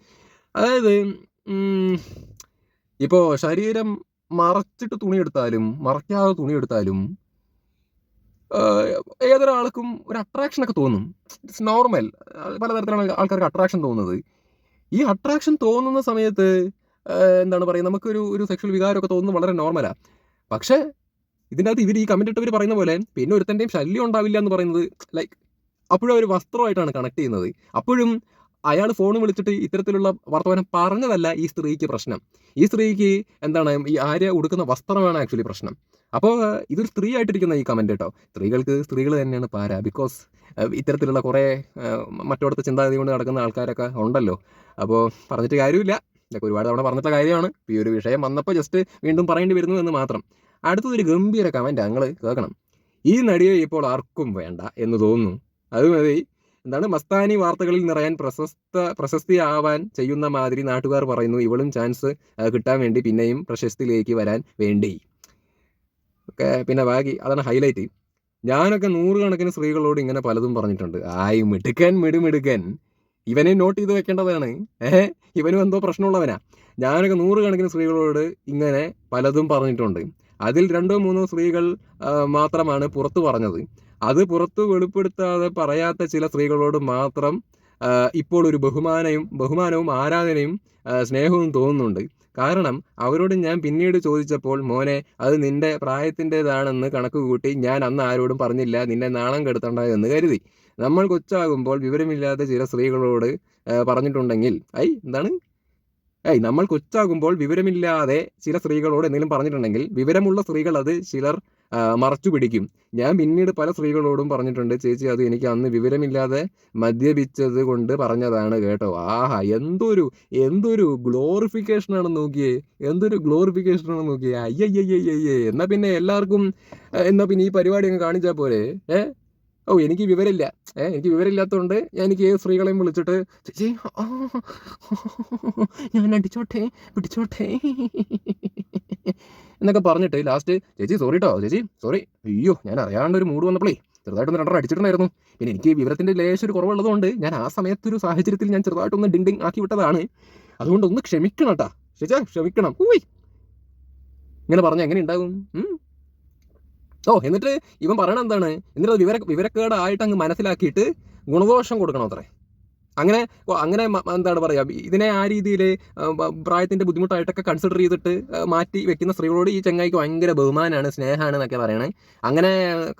[SPEAKER 1] അതായത് ഇപ്പോൾ ശരീരം മറച്ചിട്ട് തുണി എടുത്താലും മറയ്ക്കാതെ തുണി എടുത്താലും ഏതൊരാൾക്കും ഒരു അട്രാക്ഷൻ ഒക്കെ തോന്നും. ഇറ്റ്സ് നോർമൽ പലതരത്തിലാണ് ആൾക്കാർക്ക് അട്രാക്ഷൻ തോന്നുന്നത്. ഈ അട്രാക്ഷൻ തോന്നുന്ന സമയത്ത് എന്താണ് പറയുക നമുക്കൊരു ഒരു സെക്ഷൽ വികാരമൊക്കെ തോന്നുന്നത് വളരെ നോർമലാണ് പക്ഷേ ഇതിന്റെ അകത്ത് ഇവർ ഈ കമന്റ് ഇട്ടവർ പറയുന്ന പോലെ പിന്നെ ഒരുത്തന്റെയും ശല്യം ഉണ്ടാവില്ല എന്ന് പറയുന്നത് ലൈക്ക് അപ്പോഴും അവർ വസ്ത്രമായിട്ടാണ് കണക്ട് ചെയ്യുന്നത്. അപ്പോഴും അയാൾ ഫോൺ വിളിച്ചിട്ട് ഇത്തരത്തിലുള്ള വർത്തമാനം പറഞ്ഞതല്ല ഈ സ്ത്രീക്ക് പ്രശ്നം. ഈ സ്ത്രീക്ക് എന്താണ് ഈ ആര്യ ഉടുക്കുന്ന വസ്ത്രമാണ് ആക്ച്വലി പ്രശ്നം. അപ്പോൾ ഇതൊരു സ്ത്രീ ആയിട്ടിരിക്കുന്ന ഈ കമന്റ് കേട്ടോ. സ്ത്രീകൾക്ക് സ്ത്രീകൾ തന്നെയാണ് പാര. ബിക്കോസ് ഇത്തരത്തിലുള്ള കുറേ മറ്റോടത്തെ ചിന്താഗതി കൊണ്ട് നടക്കുന്ന ആൾക്കാരൊക്കെ ഉണ്ടല്ലോ. അപ്പോൾ പറഞ്ഞിട്ട് കാര്യമില്ല. ഇതൊക്കെ ഒരുപാട് തവണ പറഞ്ഞിട്ട കാര്യമാണ്. ഈ ഒരു വിഷയം വന്നപ്പോൾ ജസ്റ്റ് വീണ്ടും പറയേണ്ടി വരുന്നു എന്ന് മാത്രം. അടുത്തതൊരു ഗംഭീര കമന്റ് ഞങ്ങൾ കേൾക്കണം. ഈ നടിയെ ഇപ്പോൾ ആർക്കും വേണ്ട എന്ന് തോന്നുന്നു. അത് മതി. എന്താണ്? മസ്താനി വാർത്തകളിൽ നിറയാൻ പ്രശസ്ത പ്രശസ്തിയാവാൻ ചെയ്യുന്ന മാതിരി നാട്ടുകാർ പറയുന്നു ഇവളും ചാൻസ് കിട്ടാൻ വേണ്ടി പിന്നെയും പ്രശസ്തിയിലേക്ക് വരാൻ വേണ്ടി. ഓക്കെ പിന്നെ ബാക്കി അതാണ് ഹൈലൈറ്റ് ഞാനൊക്കെ നൂറുകണക്കിന് സ്ത്രീകളോട് ഇങ്ങനെ പലതും പറഞ്ഞിട്ടുണ്ട്. ആയി മിടുക്കൻ മിടുമിടുക്കൻ. ഇവനെ നോട്ട് ചെയ്ത് വെക്കേണ്ടതാണ്. ഏഹ് ഇവനും എന്തോ പ്രശ്നമുള്ളവനാ. ഞാനൊക്കെ നൂറുകണക്കിന് സ്ത്രീകളോട് ഇങ്ങനെ പലതും പറഞ്ഞിട്ടുണ്ട്. അതിൽ രണ്ടോ മൂന്നോ സ്ത്രീകൾ മാത്രമാണ് പുറത്തു പറഞ്ഞത്. അത് പുറത്തു വെളിപ്പെടുത്താതെ പറയാത്ത ചില സ്ത്രീകളോട് മാത്രം ഇപ്പോൾ ഒരു ബഹുമാനയും ബഹുമാനവും ആരാധനയും സ്നേഹവും തോന്നുന്നുണ്ട്. കാരണം അവരോട് ഞാൻ പിന്നീട് ചോദിച്ചപ്പോൾ മോനെ അത് നിന്റെ പ്രായത്തിന്റെതാണെന്ന് കണക്ക് കൂട്ടി ഞാൻ അന്ന് ആരോടും പറഞ്ഞില്ല നിന്നെ നാണം കെടുത്തണ്ട എന്ന് കരുതി. നമ്മൾ കൊച്ചാകുമ്പോൾ വിവരമില്ലാത്ത ചില സ്ത്രീകളോട് പറഞ്ഞിട്ടുണ്ടെങ്കിൽ ഐ എന്താണ്? ഏയ് നമ്മൾ കൊച്ചാകുമ്പോൾ വിവരമില്ലാതെ ചില സ്ത്രീകളോട് എന്തെങ്കിലും പറഞ്ഞിട്ടുണ്ടെങ്കിൽ വിവരമുള്ള സ്ത്രീകൾ അത് ചിലർ മറച്ചു പിടിക്കും ഞാൻ പിന്നീട് പല സ്ത്രീകളോടും പറഞ്ഞിട്ടുണ്ട് ചേച്ചി അത് എനിക്ക് അന്ന് വിവരമില്ലാതെ മദ്യപിച്ചത് കൊണ്ട് പറഞ്ഞതാണ് കേട്ടോ. ആഹാ എന്തൊരു എന്തൊരു ഗ്ലോറിഫിക്കേഷൻ ആണ് നോക്കിയേ എന്തൊരു ഗ്ലോറിഫിക്കേഷൻ ആണ് നോക്കിയേ. അയ്യയ്യയ്യയ്യേ എന്നാ പിന്നെ എല്ലാവർക്കും എന്നാ പിന്നെ ഈ പരിപാടി അങ്ങ് കാണിച്ചാൽ പോരെ ഏ? ഓ എനിക്ക് വിവരമില്ല. ഏഹ് എനിക്ക് വിവരമില്ലാത്തതുകൊണ്ട് ഞാൻ എനിക്ക് ഏത് സ്ത്രീകളെയും വിളിച്ചിട്ട് ചേച്ചി ഞാൻ അടിച്ചോട്ടെ പിടിച്ചോട്ടെ. എന്നൊക്കെ പറഞ്ഞിട്ട് ലാസ്റ്റ് ചേച്ചി സോറി കേട്ടോ ചേച്ചി സോറി. അയ്യോ ഞാൻ അറിയാണ്ട് ഒരു മൂഡ് വന്നപ്പോഴേ ചെറുതായിട്ടൊന്ന് രണ്ടെണ്ണം അടിച്ചിട്ടുണ്ടായിരുന്നു. പിന്നെ എനിക്ക് വിവരത്തിന്റെ ലേശം ഒരു കുറവുള്ളതുകൊണ്ട് ഞാൻ ആ സമയത്തൊരു സാഹചര്യത്തിൽ ഞാൻ ചെറുതായിട്ടൊന്ന് ഡിങ് ഡിങ് ആക്കി വിട്ടതാണ്. അതുകൊണ്ട് ഒന്ന് ക്ഷമിക്കണം കേട്ടാ ചേച്ചാ ക്ഷമിക്കണം. ഇങ്ങനെ പറഞ്ഞ എങ്ങനെ ഉണ്ടാകും? ഓ എന്നിട്ട് ഇവൻ പറയണത് എന്താണ്? എന്നിട്ട് വിവര വിവരക്കേടായിട്ട് അങ്ങ് മനസ്സിലാക്കിയിട്ട് ഗുണദോഷം കൊടുക്കണം അത്രേ. അങ്ങനെ അങ്ങനെ എന്താണ് പറയുക ഇതിനെ ആ രീതിയിൽ പ്രായത്തിന്റെ ബുദ്ധിമുട്ടായിട്ടൊക്കെ കൺസിഡർ ചെയ്തിട്ട് മാറ്റി വെക്കുന്ന സ്ത്രീകളോട് ഈ ചെങ്ങായിക്ക് ഭയങ്കര ബഹുമാനമാണ് സ്നേഹമാണ് എന്നൊക്കെ പറയണേ. അങ്ങനെ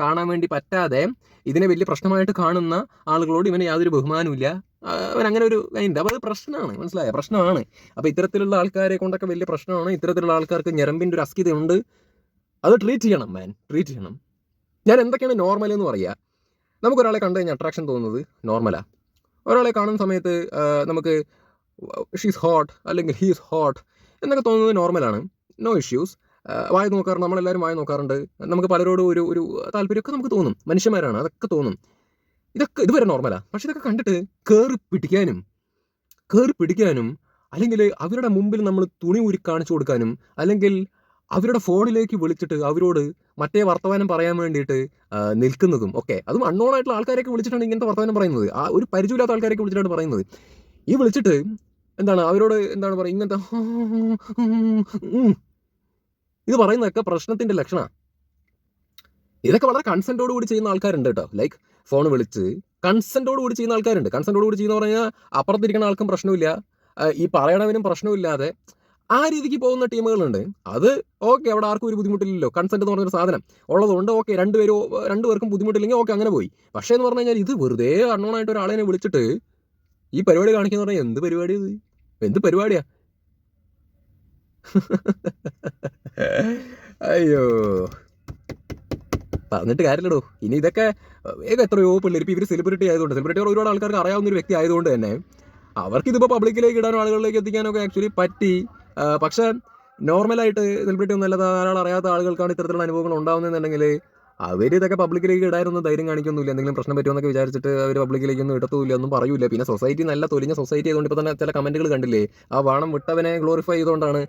[SPEAKER 1] കാണാൻ വേണ്ടി പറ്റാതെ ഇതിനെ വലിയ പ്രശ്നമായിട്ട് കാണുന്ന ആളുകളോട് ഇവന് യാതൊരു ബഹുമാനവും ആ, അവൻ അങ്ങനെ ഒരു ഉണ്ട് അപ്പോൾ അത് പ്രശ്നമാണ് മനസ്സിലായ? പ്രശ്നമാണ്. അപ്പോൾ ഇത്തരത്തിലുള്ള ആൾക്കാരെ കൊണ്ടൊക്കെ വലിയ പ്രശ്നമാണ്. ഇത്തരത്തിലുള്ള ആൾക്കാർക്ക് ഞരമ്പിന്റെ ഒരു അസ്ഥിതയുണ്ട്. അത് ട്രീറ്റ് ചെയ്യണം മാൻ ട്രീറ്റ് ചെയ്യണം. ഞാൻ എന്തൊക്കെയാണ് നോർമൽ എന്ന് പറയുക നമുക്കൊരാളെ കണ്ടു കഴിഞ്ഞാൽ അട്രാക്ഷൻ തോന്നുന്നത് നോർമലാ ഒരാളെ കാണുന്ന സമയത്ത് നമുക്ക് ഷീസ് ഹോട്ട് അല്ലെങ്കിൽ ഹീസ് ഹോട്ട് എന്നൊക്കെ തോന്നുന്നത് നോർമലാണ് നോ ഇഷ്യൂസ് വായി നോക്കാറുണ്ട് നമ്മളെല്ലാവരും വായി നോക്കാറുണ്ട്. നമുക്ക് പലരോടും ഒരു ഒരു താല്പര്യമൊക്കെ നമുക്ക് തോന്നും. മനുഷ്യന്മാരാണ് അതൊക്കെ തോന്നും. ഇതൊക്കെ ഇതുവരെ നോർമലാണ് പക്ഷെ ഇതൊക്കെ കണ്ടിട്ട് കയറി പിടിക്കാനും കയറി പിടിക്കാനും അല്ലെങ്കിൽ അവരുടെ മുമ്പിൽ നമ്മൾ തുണി ഊരി കാണിച്ചു കൊടുക്കാനും അല്ലെങ്കിൽ അവരുടെ ഫോണിലേക്ക് വിളിച്ചിട്ട് അവരോട് മറ്റേ വർത്തമാനം പറയാൻ വേണ്ടിയിട്ട് നിൽക്കുന്നതും ഒക്കെ. അതും അൺനോൺ ആയിട്ടുള്ള ആൾക്കാരൊക്കെ വിളിച്ചിട്ടാണ് ഇങ്ങനത്തെ വർത്തമാനം പറയുന്നത്. ആ ഒരു പരിചയമില്ലാത്ത ആൾക്കാരൊക്കെ വിളിച്ചിട്ടാണ് പറയുന്നത്. ഈ വിളിച്ചിട്ട് എന്താണ് അവരോട് എന്താണ് പറയുക ഇങ്ങനത്തെ. ഇത് പറയുന്നതൊക്കെ പ്രശ്നത്തിന്റെ ലക്ഷണമാണ് ഇതൊക്കെ വളരെ കൺസെന്റോട് കൂടി ചെയ്യുന്ന ആൾക്കാരുണ്ട് കേട്ടോ. ലൈക്ക് ഫോൺ വിളിച്ച് കൺസെന്റോട് കൂടി ചെയ്യുന്ന ആൾക്കാരുണ്ട്. കൺസെന്റോട് കൂടി ചെയ്യുന്ന പറഞ്ഞാൽ അപ്പുറത്തിരിക്കുന്ന ആൾക്കും പ്രശ്നമില്ല. ഈ പറയണവനും പ്രശ്നമില്ലാതെ ആ രീതിക്ക് പോകുന്ന ടീമുകളുണ്ട്. അത് ഓക്കെ അവിടെ ആർക്കും ഒരു ബുദ്ധിമുട്ടില്ലല്ലോ. കൺസെന്റ് എന്ന് പറഞ്ഞൊരു സാധനം ഉള്ളതുകൊണ്ട് ഓക്കെ രണ്ടുപേരും രണ്ടുപേർക്കും ബുദ്ധിമുട്ടില്ലെങ്കിൽ ഓക്കെ അങ്ങനെ പോയി. പക്ഷേ എന്ന് പറഞ്ഞു കഴിഞ്ഞാൽ ഇത് വെറുതെ അണ്ണോണായിട്ട് ഒരാളെ വിളിച്ചിട്ട് ഈ പരിപാടി കാണിക്കുന്ന പറഞ്ഞാൽ എന്ത് പരിപാടി ഇത്? എന്ത് പരിപാടിയാ? *laughs* അയ്യോ. പറഞ്ഞിട്ട് കാര്യമില്ലടോ. ഇനി ഇതൊക്കെ വേഗം എത്രയോ പിള്ളേർ ഇപ്പം ഇവർ സെലിബ്രിറ്റി ആയതുകൊണ്ട് സെലിബ്രിറ്റി ഒരുപാട് ആൾക്കാർക്ക് അറിയാവുന്ന ഒരു വ്യക്തി ആയതുകൊണ്ട് തന്നെ അവർക്കിതിപ്പോൾ പബ്ലിക്കിലേക്ക് ഇടാനും ആളുകളിലേക്ക് എത്തിക്കാനൊക്കെ ആക്ച്വലി പറ്റി. പക്ഷേ നോർമലായിട്ട് സെലിബ്രിറ്റി ഒന്നും അല്ലാതെ ധാരാളം അറിയാത്ത ആളുകൾക്കാണ് ഇത്തരത്തിലുള്ള അനുഭവങ്ങൾ ഉണ്ടാകുന്നതെന്നുണ്ടെങ്കിൽ അവർ ഇതൊക്കെ പബ്ലിക്കിലേക്ക് ഇടാനൊന്നും ധൈര്യം കാണിക്കുന്നില്ല എന്തെങ്കിലും പ്രശ്നം പറ്റുമെന്നൊക്കെ വിചാരിച്ചിട്ട് അവർ പബ്ലിക്കിലേക്കൊന്നും ഇടത്തുമില്ല ഒന്നും പറയൂല. പിന്നെ സൊസൈറ്റി നല്ല തൊലിഞ്ഞ സൊസൈറ്റി ആയതുകൊണ്ട് ഇപ്പോൾ തന്നെ ചില കമന്റുകൾ കണ്ടില്ലേ? ആ വാണം വിട്ടവനെ ഗ്ലോറിഫൈ ചെയ്തുകൊണ്ടാണ്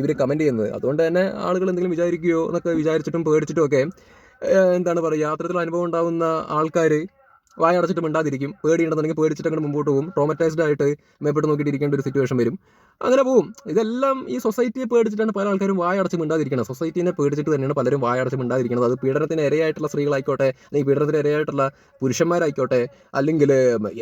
[SPEAKER 1] ഇവർ കമന്റ് ചെയ്യുന്നത്. അതുകൊണ്ട് തന്നെ ആളുകൾ എന്തെങ്കിലും വിചാരിക്കുകയോ എന്നൊക്കെ വിചാരിച്ചിട്ടും പേടിച്ചിട്ടും ഒക്കെ എന്താണ് പറയുക യാത്രത്തിൽ അനുഭവം ഉണ്ടാകുന്ന ആൾക്കാർ വായടച്ചിട്ട് മിണ്ടാതിരിക്കും. പേടിയുണ്ടെന്നുണ്ടെങ്കിൽ പേടിച്ചിട്ട് അങ്ങോട്ട് മുമ്പോട്ട് പോകും. ട്രോമറ്റൈസ്ഡ് ആയിട്ട് മേപ്പെട്ട് നോക്കിയിട്ട് ഇരിക്കേണ്ട ഒരു സിറ്റുവേഷൻ വരും. അങ്ങനെ പോവും. ഇതെല്ലാം ഈ സൊസൈറ്റിയെ പേടിച്ചിട്ടാണ് പല ആൾക്കാരും വായടച്ച് മിണ്ടാതിരിക്കുന്നത് സൊസൈറ്റിനെ പേടിച്ചിട്ട് തന്നെയാണ് പലരും വായടച്ച് മിണ്ടാതിരിക്കുന്നത് അത് പീഡനത്തിന് ഇരയായിട്ടുള്ള സ്ത്രീകളായിക്കോട്ടെ അല്ലെങ്കിൽ പീഡനത്തിന് ഇരയായിട്ടുള്ള പുരുഷന്മാരായിക്കോട്ടെ അല്ലെങ്കിൽ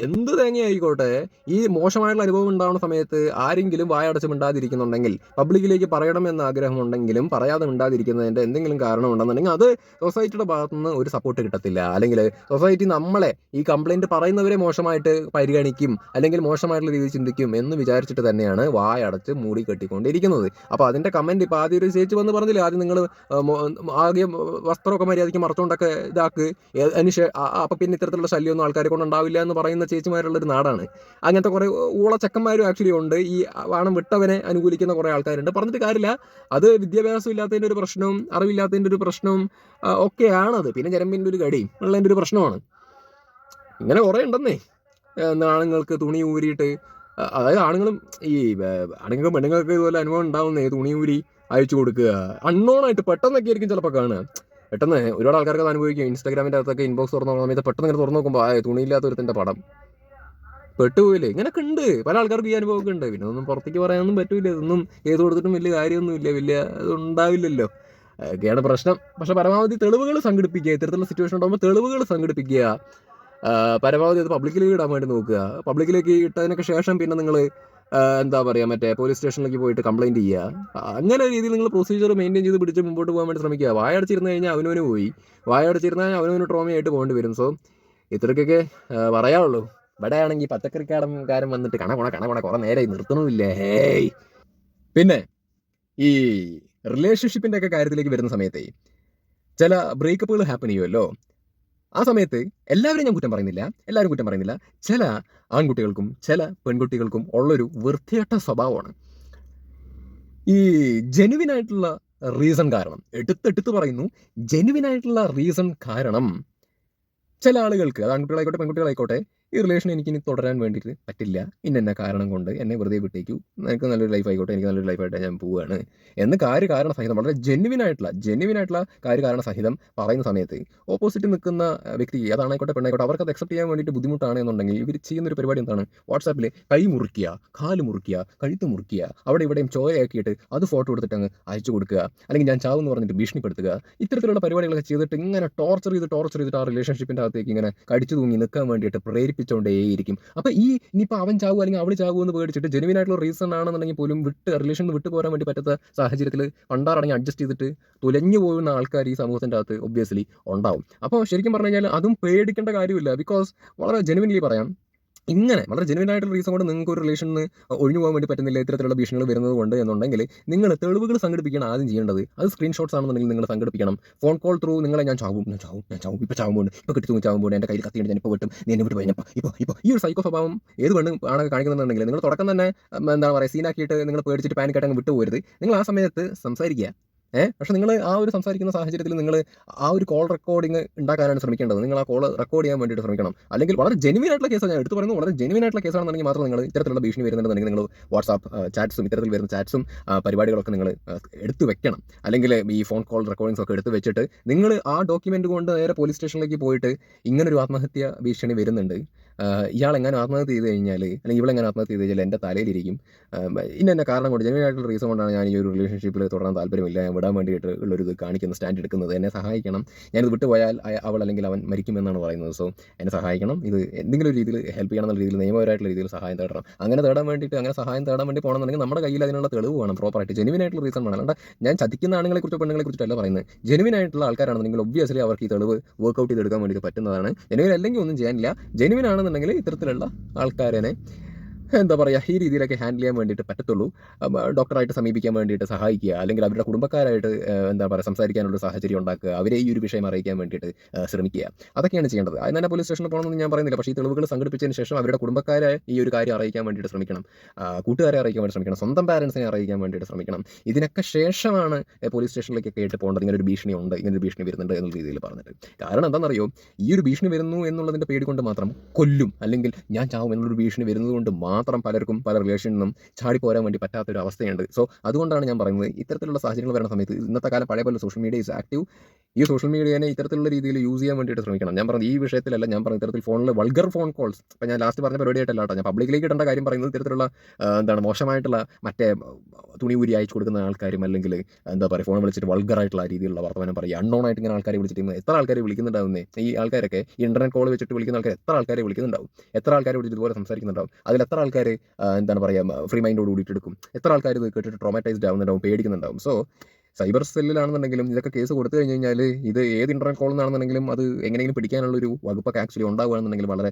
[SPEAKER 1] എന്ത് തേങ്ങയായിക്കോട്ടെ ഈ മോശമായിട്ടുള്ള അനുഭവം ഉണ്ടാവുന്ന സമയത്ത് ആരെങ്കിലും വായടച്ച് മിണ്ടാതിരിക്കുന്നുണ്ടെങ്കിൽ പബ്ലിക്കിലേക്ക് പറയണമെന്ന ആഗ്രഹമുണ്ടെങ്കിലും പറയാതെ മിണ്ടാതിരിക്കുന്നതിന്റെ എന്തെങ്കിലും കാരണം ഉണ്ടെന്നുണ്ടെങ്കിൽ അത് സൊസൈറ്റിയുടെ ഭാഗത്തുനിന്ന് ഒരു സപ്പോർട്ട് കിട്ടത്തില്ല. അല്ലെങ്കിൽ സൊസൈറ്റി നമ്മളെ ഈ കംപ്ലൈന്റ് പറയുന്നവരെ മോശമായിട്ട് പരിഗണിക്കും അല്ലെങ്കിൽ മോശമായിട്ടുള്ള രീതിയിൽ ചിന്തിക്കും എന്ന് വിചാരിച്ചിട്ട് തന്നെയാണ് വായടച്ച് മൂടി കെട്ടിക്കൊണ്ടിരിക്കുന്നത്. അപ്പോൾ അതിന്റെ കമന്റ് ഇപ്പോൾ ആദ്യം ഒരു ചേച്ചി വന്ന് പറഞ്ഞില്ലേ ആദ്യം നിങ്ങൾ ആദ്യം വസ്ത്രമൊക്കെ മര്യാദയ്ക്ക് മറച്ചുകൊണ്ടൊക്കെ ഇതാക്ക്. ഏ- അതിന് ശേ- ആ- ആ, അപ്പൊ പിന്നെ ഇത്തരത്തിലുള്ള ശല്യമൊന്നും ആൾക്കാരെ കൊണ്ട് ഉണ്ടാവില്ല എന്ന് പറയുന്ന ചേച്ചിമാരുള്ളൊരു നാടാണ്. അങ്ങനത്തെ കുറേ ഊള ചെക്കന്മാരും ആക്ച്വലി ഉണ്ട്. ഈ വാണം വിട്ടവനെ അനുകൂലിക്കുന്ന കുറേ ആൾക്കാരുണ്ട്. പറഞ്ഞിട്ട് കാര്യമില്ല. അത് വിദ്യാഭ്യാസം ഇല്ലാത്തതിന്റെ ഒരു പ്രശ്നവും അറിവില്ലാത്തതിന്റെ ഒരു പ്രശ്നവും ഒക്കെയാണത്. പിന്നെ ജനമ്പിന്റെ ഒരു കടിയും ഉള്ളതിന്റെ ഒരു പ്രശ്നമാണ്. ഇങ്ങനെ കുറേ ഉണ്ടെന്നേ. എന്താ ആണുങ്ങൾക്ക് തുണി ഊരിയിട്ട് അതായത് ആണുങ്ങളും ഈ ആണുങ്ങൾക്കും പെണ്ണുങ്ങൾക്ക് ഇതുപോലെ അനുഭവം ഉണ്ടാവുന്നേ ഊരി അയച്ചു കൊടുക്കുക അൺനോണായിട്ട് പെട്ടെന്നൊക്കെ ആയിരിക്കും ചിലപ്പോൾ കാണുക. പെട്ടെന്ന് ഒരുപാട് ആൾക്കാർക്ക് അനുഭവിക്കും. ഇൻസ്റ്റാഗ്രാമിന്റെ അകത്തൊക്കെ ഇൻബോക്സ് തുറന്നു നോക്കുന്ന സമയത്ത് പെട്ടെന്ന് ഇങ്ങനെ തുറന്നു നോക്കുമ്പോൾ ആ തുണിയില്ലാത്ത ഒരുത്തിന്റെ പടം. പെട്ടുപോയില്ലേ? ഇങ്ങനെയൊക്കെ ഉണ്ട്. പല ആൾക്കാർക്ക് ഈ അനുഭവമൊക്കെ ഉണ്ട്. പിന്നെ ഒന്നും പുറത്തേക്ക് പറയാനൊന്നും പറ്റൂല. ഇതൊന്നും ഏത് കൊടുത്തിട്ടും വലിയ കാര്യമൊന്നുമില്ല. വലിയ ഇതുണ്ടാവില്ലല്ലോ. ഒക്കെയാണ് പ്രശ്നം. പക്ഷെ പരമാവധി തെളിവുകൾ സംഘടിപ്പിക്കുക. ഇത്തരത്തിലുള്ള സിറ്റുവേഷൻ ഉണ്ടാകുമ്പോൾ തെളിവുകൾ സംഘടിപ്പിക്കുക. പരമാവധി അത് പബ്ലിക്കിലേക്ക് ഇടാൻ വേണ്ടി നോക്കുക. പബ്ലിക്കിലേക്ക് ഇട്ടതിനൊക്കെ ശേഷം പിന്നെ നിങ്ങൾ എന്താ പറയുക മറ്റേ പോലീസ് സ്റ്റേഷനിലേക്ക് പോയിട്ട് കംപ്ലൈന്റ് ചെയ്യുക. അങ്ങനെ രീതിയിൽ നിങ്ങൾ പ്രൊസീജിയർ മെയിന്റെയിൻ ചെയ്ത് പിടിച്ച് മുമ്പോട്ട് പോകാൻ വേണ്ടി ശ്രമിക്കുക. വായടച്ചിരുന്ന് കഴിഞ്ഞാൽ അവനവന് പോയി. വായടച്ചിരുന്ന് കഴിഞ്ഞാൽ അവനവന് ട്രോമയായിട്ട് പോകേണ്ടി വരും. സോ ഇത്രയ്ക്കൊക്കെ പറയാവുള്ളൂ ഇവിടെ ആണെങ്കിൽ കാര്യം വന്നിട്ട് കണ കൊണ കുറെ നേരെ നിർത്തണമില്ലേ ഹേയ്. പിന്നെ ഈ റിലേഷൻഷിപ്പിന്റെ ഒക്കെ കാര്യത്തിലേക്ക് വരുന്ന സമയത്തേ ചില ബ്രേക്കപ്പുകൾ ഹാപ്പൻ ചെയ്യുമല്ലോ ആ സമയത്ത് എല്ലാവരും ഞാൻ കുറ്റം പറയുന്നില്ല എല്ലാവരും കുറ്റം പറയുന്നില്ല. ചില ആൺകുട്ടികൾക്കും ചില പെൺകുട്ടികൾക്കും ഉള്ളൊരു വൃത്തികെട്ട സ്വഭാവമാണ്. ഈ ജെനുവിൻ ആയിട്ടുള്ള റീസൺ കാരണം എടുത്തെടുത്ത് പറയുന്നു ജെനുവിൻ ആയിട്ടുള്ള റീസൺ കാരണം ചില ആളുകൾക്ക് അത് ആൺകുട്ടികളായിക്കോട്ടെ പെൺകുട്ടികളായിക്കോട്ടെ ഈ റിലേഷൻ എനിക്ക് ഇനി തുടരാൻ വേണ്ടിയിട്ട് പറ്റില്ല. ഇന്ന എന്ന കാരണം കൊണ്ട് എന്നെ വെറുതെ വിട്ടേക്കൂ. എനിക്ക് നല്ലൊരു ലൈഫ് ആയിക്കോട്ടെ എനിക്ക് നല്ലൊരു ലൈഫായിട്ട് ഞാൻ പോവുകയാണ് എന്ന് കാര്യ കാരണം സഹിതം വളരെ ജെന്യുവിൻ ആയിട്ടുള്ള ജെന്യുവിൻ ആയിട്ടുള്ള കാര്യ കാരണം സഹിതം പറയുന്ന സമയത്ത് ഓപ്പോസിറ്റ് നിൽക്കുന്ന വ്യക്തി അതാണായിക്കോട്ടെ പെണ്ണായിക്കോട്ടെ അവർക്ക് അത് അക്സെപ്റ്റ് ചെയ്യാൻ വേണ്ടിയിട്ട് ബുദ്ധിമുട്ടാണ് എന്നുണ്ടെങ്കിൽ ഇവർ ചെയ്യുന്ന ഒരു പരിപാടി എന്താണ്? വാട്സാപ്പിൽ കൈ മുറിക്കുക കാൽ മുറിക്കുക കഴുത്ത് മുറിക്കുക അവിടെ ഇവിടെയും ചോരയാക്കിയിട്ട് അത് ഫോട്ടോ എടുത്തിട്ട് അങ്ങ് അയച്ചു കൊടുക്കുക. അല്ലെങ്കിൽ ഞാൻ ചാവെന്ന് പറഞ്ഞിട്ട് ഭീഷണിപ്പെടുത്തുക. ഇത്തരത്തിലുള്ള പരിപാടികളൊക്കെ ചെയ്തിട്ട് ഇങ്ങനെ ടോർച്ചർ ചെയ്ത് ടോർച്ചർ ചെയ്തിട്ട് ആ റിലേഷൻഷിപ്പിന്റെ അകത്തേക്ക് ഇങ്ങനെ കടിച്ചു തൂങ്ങി നിൽക്കാൻ വേണ്ടിയിട്ട് പ്രേരിപ്പിച്ചുകൊണ്ടേയിരിക്കും അപ്പോൾ ഈ ഇനിയിപ്പോൾ അവൻ ചാവു അല്ലെങ്കിൽ അവൾ ചാവും എന്ന് പേടിച്ചിട്ട് ജെനുവിൻ ആയിട്ടുള്ള റീസൺ ആണെന്നുണ്ടെങ്കിൽ പോലും വിട്ട് റിലേഷൻ വിട്ട് പോരാൻ വേണ്ടി പറ്റാത്ത സാഹചര്യത്തിൽ പണ്ടാറടങ്ങി അഡ്ജസ്റ്റ് ചെയ്തിട്ട് തുലഞ്ഞു പോകുന്ന ആൾക്കാർ ഈ സമൂഹത്തിന്റെ അകത്ത് ഒബ്വിയസ്ലി ഉണ്ടാവും. അപ്പോൾ ശരിക്കും പറഞ്ഞു കഴിഞ്ഞാൽ അതും പേടിക്കേണ്ട കാര്യമില്ല. ബിക്കോസ് വളരെ ജെനുവിൻലി പറയാം ഇങ്ങനെ വളരെ ജെനുവിൻ ആയിട്ടുള്ള റീസൺ കൊണ്ട് നിങ്ങൾക്ക് ഒരു റിലേഷനിൽ ഒഴിഞ്ഞു പോകാൻ വേണ്ടി പറ്റുന്നില്ല ഇത്തരത്തിലുള്ള ഭീഷണികൾ വരുന്നത് കൊണ്ട് എന്നുണ്ടെങ്കിൽ നിങ്ങൾ തെളിവുകൾ സംഘടിപ്പിക്കണം ആദ്യം ചെയ്യേണ്ടത്. അത് സ്ക്രീൻഷോട്ട്സ് ആണെന്നുണ്ടെങ്കിൽ നിങ്ങൾ സംഘടിപ്പിക്കണം. ഫോൺ കോൾ ത്രൂ നിങ്ങളെ ഞാൻ ചാവും ഞാൻ ചാവും ഞാൻ ചാവും ഇപ്പോൾ ചാവുമ്പോൾ ഇപ്പോൾ കിട്ടി തൂങ്ങി ചാവുമ്പോൾ എന്റെ കയ്യിൽ കത്തിയിട്ട് ഞാൻ ഇപ്പോൾ വിട്ടും നീ എന്നെ വിട്ട് പോയപ്പോൾ ഇപ്പോൾ ഇപ്പോൾ ഈ ഒരു സൈക്കോ സ്വഭാവം ഏത് പെണ്ണ് ആണ് കാണിക്കുന്നുണ്ടെങ്കിൽ നിങ്ങൾ തുടക്കം തന്നെ എന്താണ് എന്താ പറയുക സീനാക്കിയിട്ട് നിങ്ങൾ പേടിച്ചിട്ട് പാനിക്കായിട്ട് അങ്ങ് വിട്ടു പോരുത് നിങ്ങൾ ആ സമയത്ത് സംസാരിക്കുക. ഏഹ് പക്ഷെ നിങ്ങൾ ആ ഒരു സംസാരിക്കുന്ന സാഹചര്യത്തിൽ നിങ്ങൾ ആ ഒരു കോൾ റെക്കോർഡിംഗ് ഉണ്ടാക്കാനാണ് ശ്രമിക്കേണ്ടത്. നിങ്ങൾ ആ കോൾ റെക്കോർഡ് ചെയ്യാൻ വേണ്ടിയിട്ട് ശ്രമിക്കണം. അല്ലെങ്കിൽ വളരെ ജെനുവിൻ ആയിട്ടുള്ള കേസാണ് ഞാൻ എടുത്തു പറയുന്നത് വളരെ ജെനുവിൻ ആയിട്ടുള്ള കേസാണെന്നുണ്ടെങ്കിൽ മാത്രം നിങ്ങൾ ഇത്തരത്തിലുള്ള ഭീഷണി വരുന്നുണ്ടെങ്കിൽ നിങ്ങൾ വാട്സാപ്പ് ചാറ്റ്സും ഇത്തരത്തിൽ വരുന്ന ചാറ്റ്സും പരിപാടികളൊക്കെ നിങ്ങൾ എടുത്തു വെക്കണം. അല്ലെങ്കിൽ ഈ ഫോൺ കോൾ റെക്കോർഡിങ്സ് ഒക്കെ എടുത്തു വെച്ചിട്ട് നിങ്ങൾ ആ ഡോക്യുമെന്റ് കൊണ്ട് നേരെ പോലീസ് സ്റ്റേഷനിലേക്ക് പോയിട്ട് ഇങ്ങനൊരു ആത്മഹത്യ ഭീഷണി വരുന്നുണ്ട്. ഇയാൾ എങ്ങനെ ആത്മഹത്യ ചെയ്ത് കഴിഞ്ഞാൽ അല്ലെങ്കിൽ ഇവളെങ്ങനെ ആത്മഹത്യ ചെയ്ത് കഴിഞ്ഞാൽ എന്റെ തലയിലിരിക്കും. ഇന്ന എന്നെ കാരണം കൊണ്ട് ജനുവനായിട്ടുള്ള റീസൺ കൊണ്ടാണ് ഞാൻ ഈ ഒരു റിലേഷൻഷിപ്പിൽ തുടരാൻ താല്പര്യമില്ല. ഞാൻ വിടാൻ വേണ്ടിയിട്ട് ഉള്ളൊരു കാണിക്കുന്ന സ്റ്റാൻഡ് എടുക്കുന്നത് എന്നെ സഹായിക്കണം. ഞാനിത് വിട്ടുപോയാൽ അവൾ അല്ലെങ്കിൽ അവൻ മരിക്കുമെന്നാണ് പറയുന്നത്. സോ എന്നെ സഹായിക്കണം. ഇത് എന്തെങ്കിലും രീതിയിൽ ഹെൽപ്പ് ചെയ്യണം എന്നുള്ള രീതിയിൽ നിയമപരമായിട്ടുള്ള രീതിയിൽ സഹായം തേടണം. അങ്ങനെ തേടാൻ വേണ്ടിയിട്ട് അങ്ങനെ സഹായം തേടാൻ വേണ്ടി പോകണമെന്നുണ്ടെങ്കിൽ നമ്മുടെ കയ്യിൽ അതിനുള്ള തെളിവ് വേണം പ്രോപ്പറായിട്ട് ജെനുവിനായിട്ടുള്ള റീസൺ വേണം. അല്ലാണ്ട് ഞാൻ ചതിക്കുന്ന ആണുങ്ങളെ കുറിച്ച് പെണ്ണുങ്ങളെ കുറിച്ചിട്ടല്ല പറയുന്നത് ജെനുവിനായിട്ടുള്ള ആൾക്കാരാണെന്നുണ്ടെങ്കിൽ ഒബ്വിയസ്ലി അവർക്ക് ഈ തെളിവ് വർക്കൗട്ട് ചെയ്തെടുക്കാൻ വേണ്ടിയിട്ട് പറ്റുന്നതാണ്. ജെനുവിൻ അല്ലെങ്കിൽ ഒന്നും ചെയ്യാനില്ല. ജെനുവിൻ ആണെന്നുണ്ടെങ്കിൽ ഇത്തരത്തിലുള്ള ആൾക്കാരെ *laughs* എന്താ പറയുക ഈ രീതിയിലൊക്കെ ഹാൻഡിൽ ചെയ്യാൻ വേണ്ടിയിട്ട് പറ്റത്തുള്ളൂ. ഡോക്ടറായിട്ട് സമീപിക്കാൻ വേണ്ടിയിട്ട് സഹായിക്കുക അല്ലെങ്കിൽ അവരുടെ കുടുംബക്കാരായിട്ട് എന്താ പറയുക സംസാരിക്കാനുള്ള സാഹചര്യം ഉണ്ടാക്കുക അവരെ ഈ ഒരു വിഷയം അറിയിക്കാൻ വേണ്ടിയിട്ട് ശ്രമിക്കുക. അതൊക്കെയാണ് ചെയ്യേണ്ടത്. അതിന് തന്നെ പോലീസ് സ്റ്റേഷനിൽ പോകണമെന്ന് ഞാൻ പറയുന്നില്ല. പക്ഷേ ഈ തെളിവുകൾ സംഘടിപ്പിച്ചതിന് ശേഷം അവരുടെ കുടുംബക്കാരെ ഈ ഒരു കാര്യം അറിയിക്കാൻ വേണ്ടിയിട്ട് ശ്രമിക്കണം. കൂട്ടുകാരെ അറിയിക്കാൻ വേണ്ടി ശ്രമിക്കണം. സ്വന്തം പാരൻസിനെ അറിയിക്കാൻ വേണ്ടിയിട്ട് ശ്രമിക്കണം. ഇതിനൊക്കെ ശേഷമാണ് പോലീസ് സ്റ്റേഷനിലേക്കൊക്കെ ആയിട്ട് പോകേണ്ടത്. ഇങ്ങനെ ഒരു ഭീഷണി ഉണ്ട് ഇങ്ങനെ ഒരു ഭീഷണി വരുന്നുണ്ട് എന്നുള്ള രീതിയിൽ പറഞ്ഞിട്ട്. കാരണം എന്താണെന്നറിയോ? ഈ ഒരു ഭീഷണി വരുന്നു എന്നുള്ളതിന്റെ പേടി കൊണ്ട് മാത്രം കൊല്ലും. അല്ലെങ്കിൽ ഞാൻ ചാവും എന്നുള്ളൊരു ഭീഷണി വരുന്നത് കൊണ്ട് മാത്രം പലർക്കും പല റിലേഷനിൽ നിന്നും ചാടി പോരാൻ വേണ്ടി പറ്റാത്തൊരു അവസ്ഥയുണ്ട്. സോ അതുകൊണ്ടാണ് ഞാൻ പറയുന്നത് ഇത്തരത്തിലുള്ള സാഹചര്യങ്ങൾ വരുന്ന സമയത്ത് ഇന്നത്തെ കാലം പഴയ പോലെ സോഷ്യൽ മീഡിയ ഇസ് ആക്റ്റീവ് ഈ സോഷ്യൽ മീഡിയനെ ഇത്തരത്തിലുള്ള രീതിയിൽ യൂസ് ചെയ്യാൻ വേണ്ടിയിട്ട് ശ്രമിക്കണം. ഞാൻ പറഞ്ഞത് ഈ വിഷയത്തിലല്ല ഞാൻ പറഞ്ഞ ഇത്തരത്തിൽ ഫോണിൽ വൾഗർ ഫോൺ കോൾസ് ഇപ്പം ഞാൻ ലാസ്റ്റ് പറഞ്ഞ പരിപാടിയായിട്ടല്ല ഞാൻ പബ്ലിക്കിലേക്ക് ഇടേണ്ട കാര്യം പറയുന്നത് ഇത്തരത്തിലുള്ള എന്താണ് മോശമായിട്ടുള്ള മറ്റേ തുണി ഊരി അയച്ചു കൊടുക്കുന്ന ആൾക്കാരും അല്ലെങ്കിൽ എന്താ പറയുക ഫോൺ വിളിച്ചിട്ട് വൾഗറായിട്ടുള്ള രീതിയിലുള്ള വർത്തമാനം പറയുക അൺനോൺ ആയിട്ട് ഇങ്ങനെ ആൾക്കാരെ വിളിച്ചിട്ട് എത്ര ആൾക്കാരെ വിളിക്കുന്നുണ്ടാവുന്നേ? ഈ ആൾക്കാരൊക്കെ ഇന്റർനെറ്റ് കോൾ വെച്ചിട്ട് വിളിക്കുന്ന ആൾക്കാർ എത്ര ആൾക്കാരെ വിളിക്കുന്നുണ്ടാവും? എത്ര ആൾക്കാരെ വിളിച്ചിട്ട് ഇതുപോലെ സംസാരിക്കുന്നുണ്ടാവും? അതിൽ എത്ര ആൾക്കാർ എന്താ പറയുക ഫ്രീ മൈൻഡോട് കൂടിയിട്ട് എടുക്കും. എത്ര ആൾക്കാർ ഇത് കേട്ടിട്ട് ട്രോമാറ്റൈസ്ഡ് ആവുന്നുണ്ടാവും പേടിക്കുന്നുണ്ടാവും. സോ സൈബർ സെല്ലിലാണെന്നുണ്ടെങ്കിലും ഇതൊക്കെ കേസ് കൊടുത്തു കഴിഞ്ഞ് കഴിഞ്ഞാൽ ഇത് ഏത് ഇന്റർനെറ്റ് കോൾ നിന്നാണെന്നുണ്ടെങ്കിലും അത് എങ്ങനെയെങ്കിലും പിടിക്കാനുള്ള ഒരു വകുപ്പൊക്കെ ആക്ച്വലി ഉണ്ടാവുകയാണെന്നുണ്ടെങ്കിൽ വളരെ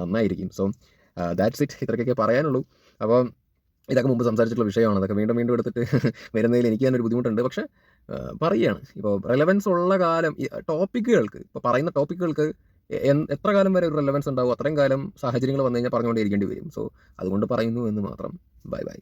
[SPEAKER 1] നന്നായിരിക്കും. സോ ദാറ്റ്സ് ഇറ്റ് ഇത്രയ്ക്കൊക്കെ പറയാനുള്ളൂ. അപ്പം ഇതൊക്കെ മുമ്പ് സംസാരിച്ചിട്ടുള്ള വിഷയമാണ്. അതൊക്കെ വീണ്ടും വീണ്ടും എടുത്തിട്ട് *laughs* വരുന്നതിൽ എനിക്ക് തന്നെ ഒരു ബുദ്ധിമുട്ടുണ്ട്. പക്ഷേ പറയുകയാണ്. ഇപ്പോൾ റെലവൻസ് ഉള്ള കാലം ടോപ്പിക്കുകൾക്ക് ഇപ്പോൾ പറയുന്ന ടോപ്പിക്കുകൾക്ക് എത്ര കാലം വരെ ഒരു റെലവൻസ് ഉണ്ടാവും? അത്രയും കാലം സാഹചര്യങ്ങൾ വന്നു കഴിഞ്ഞാൽ പറഞ്ഞുകൊണ്ടേ ഇരിക്കേണ്ടി വരും. സോ അതുകൊണ്ട് പറയുന്നു എന്ന് മാത്രം. Bye bye